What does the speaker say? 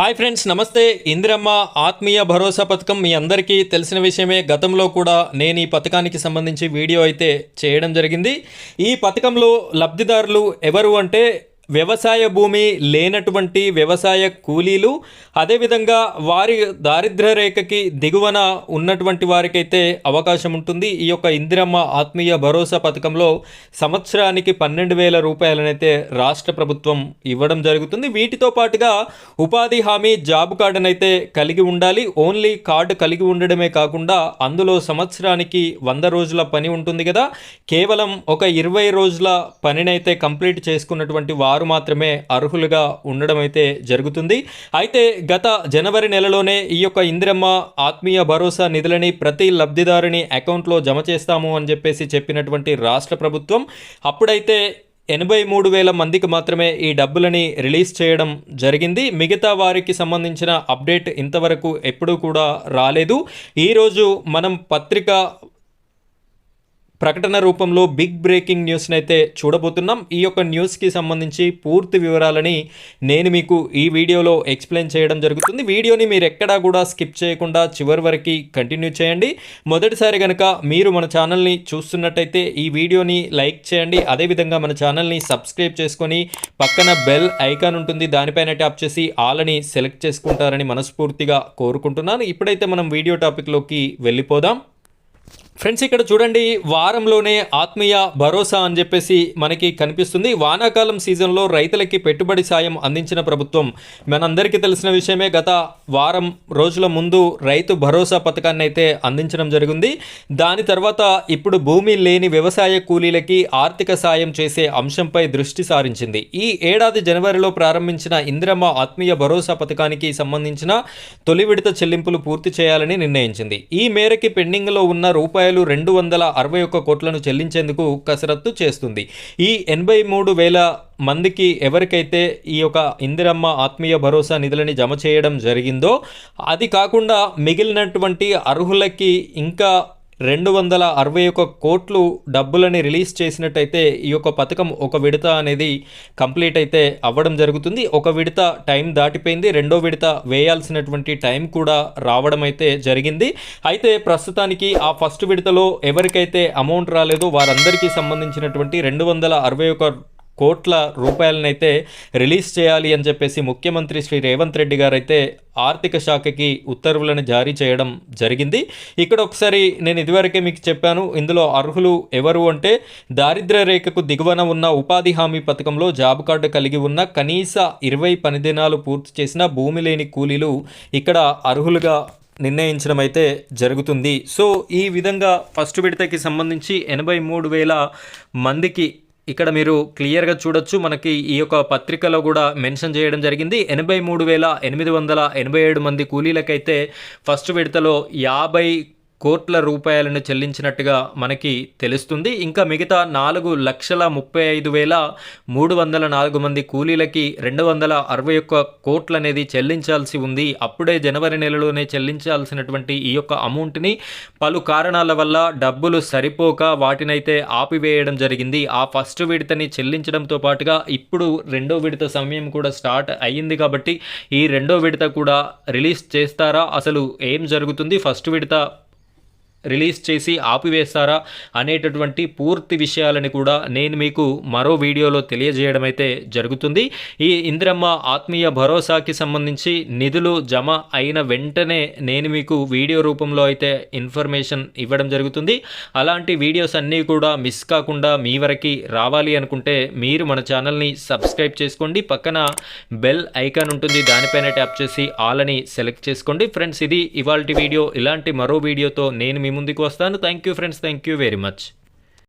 Hi friends నమస్తే. ఇందిరమ్మ ఆత్మీయ భరోసా పథకం మీ అందరికీ తెలిసిన విషయమే. గతంలో కూడా నేను ఈ పథకానికి సంబంధించి వీడియో అయితే చేయడం జరిగింది. ఈ పథకంలో లబ్ధిదారులు ఎవరు అంటే వ్యవసాయ భూమి లేనటువంటి వ్యవసాయ కూలీలు అదేవిధంగా వారి దారిద్ర్య రేఖకి దిగువన ఉన్నటువంటి వారికైతే అవకాశం ఉంటుంది. ఈ యొక్క ఇందిరమ్మ ఆత్మీయ భరోసా పథకంలో సంవత్సరానికి పన్నెండు వేల రూపాయలనైతే రాష్ట్ర ప్రభుత్వం ఇవ్వడం జరుగుతుంది. వీటితో పాటుగా ఉపాధి హామీ జాబ్ కార్డునైతే కలిగి ఉండాలి. ఓన్లీ కార్డు కలిగి ఉండడమే కాకుండా అందులో సంవత్సరానికి వంద రోజుల పని ఉంటుంది కదా. కేవలం ఒక ఇరవై రోజుల పనినైతే కంప్లీట్ చేసుకున్నటువంటి వారు మాత్రమే అర్హులుగా ఉండడం అయితే జరుగుతుంది. అయితే గత జనవరి నెలలోనే ఈ యొక్క ఇందిరమ్మ ఆత్మీయ భరోసా నిధులని ప్రతి లబ్ధిదారుని అకౌంట్లో జమ చేస్తాము అని చెప్పేసి చెప్పినటువంటి రాష్ట్ర ప్రభుత్వం అప్పుడైతే ఎనభై మూడు వేల మందికి మాత్రమే ఈ డబ్బులని రిలీజ్ చేయడం జరిగింది. మిగతా వారికి సంబంధించిన అప్డేట్ ఇంతవరకు ఎప్పుడూ కూడా రాలేదు. ఈరోజు మనం పత్రిక ప్రకటన రూపంలో బిగ్ బ్రేకింగ్ న్యూస్ని అయితే చూడబోతున్నాం. ఈ యొక్క న్యూస్కి సంబంధించి పూర్తి వివరాలని నేను మీకు ఈ వీడియోలో ఎక్స్ప్లెయిన్ చేయడం జరుగుతుంది. వీడియోని మీరు ఎక్కడా కూడా స్కిప్ చేయకుండా చివరి వరకు కంటిన్యూ చేయండి. మొదటిసారి కనుక మీరు మన ఛానల్ని చూస్తున్నట్టయితే ఈ వీడియోని లైక్ చేయండి. అదేవిధంగా మన ఛానల్ని సబ్స్క్రైబ్ చేసుకొని పక్కన బెల్ ఐకాన్ ఉంటుంది. దానిపైన ట్యాప్ చేసి ఆలని సెలెక్ట్ చేసుకుంటారని మనస్ఫూర్తిగా కోరుకుంటున్నాను. ఇప్పుడైతే మనం వీడియో టాపిక్లోకి వెళ్ళిపోదాం. ఫ్రెండ్స్ ఇక్కడ చూడండి వారంలోనే ఆత్మీయ భరోసా అని చెప్పేసి మనకి కనిపిస్తుంది. వానాకాలం సీజన్లో రైతులకి పెట్టుబడి సాయం అందించిన ప్రభుత్వం. మనందరికీ తెలిసిన విషయమే గత వారం రోజుల ముందు రైతు భరోసా పథకాన్ని అయితే అందించడం జరిగింది. దాని తర్వాత ఇప్పుడు భూమి లేని వ్యవసాయ కూలీలకి ఆర్థిక సాయం చేసే అంశంపై దృష్టి సారించింది. ఈ ఏడాది జనవరిలో ప్రారంభించిన ఇందిరమ్మ ఆత్మీయ భరోసా పథకానికి సంబంధించిన తొలి విడత చెల్లింపులు పూర్తి చేయాలని నిర్ణయించింది. ఈ మేరకి పెండింగ్లో ఉన్న రూపాయలు రెండు వందల అరవై ఒక్క కోట్లను చెల్లించేందుకు కసరత్తు చేస్తుంది. ఈ ఎనభై మూడు వేల మందికి ఎవరికైతే ఈ యొక్క ఇందిరమ్మ ఆత్మీయ భరోసా నిధులని జమ చేయడం జరిగిందో అది కాకుండా మిగిలినటువంటి అర్హులకి ఇంకా రెండు వందల అరవై ఒక కోట్లు డబ్బులని రిలీజ్ చేసినట్టయితే ఈ యొక్క పథకం ఒక విడత అనేది కంప్లీట్ అయితే అవ్వడం జరుగుతుంది. ఒక విడత టైం దాటిపోయింది. రెండో విడత వేయాల్సినటువంటి టైం కూడా రావడం అయితే జరిగింది. అయితే ప్రస్తుతానికి ఆ ఫస్ట్ విడతలో ఎవరికైతే అమౌంట్ రాలేదో వారందరికీ సంబంధించినటువంటి రెండు వందల అరవై ఒక కోట్ల రూపాయలనైతే రిలీజ్ చేయాలి అని చెప్పేసి ముఖ్యమంత్రి శ్రీ రేవంత్ రెడ్డి గారు అయితే ఆర్థిక శాఖకి ఉత్తర్వులను జారీ చేయడం జరిగింది. ఇక్కడ ఒకసారి నేను ఇదివరకే మీకు చెప్పాను ఇందులో అర్హులు ఎవరు అంటే దారిద్ర్య రేఖకు దిగువన ఉన్న ఉపాధి హామీ పథకంలో జాబ్ కార్డు కలిగి ఉన్న కనీస ఇరవై పని దినాలు పూర్తి చేసిన భూమి లేని కూలీలు ఇక్కడ అర్హులుగా నిర్ణయించడం అయితే జరుగుతుంది. సో ఈ విధంగా ఫస్ట్ విడతకి సంబంధించి ఎనభై మూడు వేల మందికి ఇక్కడ మీరు క్లియర్గా చూడొచ్చు మనకి ఈ యొక్క పత్రికలో కూడా మెన్షన్ చేయడం జరిగింది. ఎనభై మూడు వేల ఎనిమిది వందల ఎనభై ఏడు మంది కూలీలకైతే ఫస్ట్ విడతలో యాభై కోట్ల రూపాయలను చెల్లించినట్టుగా మనకి తెలుస్తుంది. ఇంకా మిగతా నాలుగు లక్షల ముప్పై ఐదు వేల మూడు వందల నాలుగు మంది కూలీలకి రెండు వందల అరవై ఒక్క కోట్లు అనేది చెల్లించాల్సి ఉంది. అప్పుడే జనవరి నెలలోనే చెల్లించాల్సినటువంటి ఈ యొక్క అమౌంట్ని పలు కారణాల వల్ల డబ్బులు సరిపోక వాటినైతే ఆపివేయడం జరిగింది. ఆ ఫస్ట్ విడతని చెల్లించడంతో పాటుగా ఇప్పుడు రెండో విడత సమయం కూడా స్టార్ట్ అయ్యింది కాబట్టి ఈ రెండో విడత కూడా రిలీజ్ చేస్తారా? అసలు ఏం జరుగుతుంది? ఫస్ట్ విడత రిలీజ్ చేసి ఆపివేస్తారా అనేటటువంటి పూర్తి విషయాలని కూడా నేను మీకు మరో వీడియోలో తెలియజేయడం అయితే జరుగుతుంది. ఈ ఇందిరమ్మ ఆత్మీయ భరోసాకి సంబంధించి నిధులు జమ అయిన వెంటనే నేను మీకు వీడియో రూపంలో అయితే ఇన్ఫర్మేషన్ ఇవ్వడం జరుగుతుంది. అలాంటి వీడియోస్ అన్నీ కూడా మిస్ కాకుండా మీ వరకు రావాలి అనుకుంటే మీరు మన ఛానల్ని సబ్స్క్రైబ్ చేసుకోండి. పక్కన బెల్ ఐకాన్ ఉంటుంది దానిపైన ట్యాప్ చేసి ఆల్ అని సెలెక్ట్ చేసుకోండి. ఫ్రెండ్స్ ఇది ఇవాల్టి వీడియో. ఇలాంటి మరో వీడియోతో నేను మీ ಮುಂದಕ್ಕೆ ವಸ್ತಾನು thank you friends thank you very much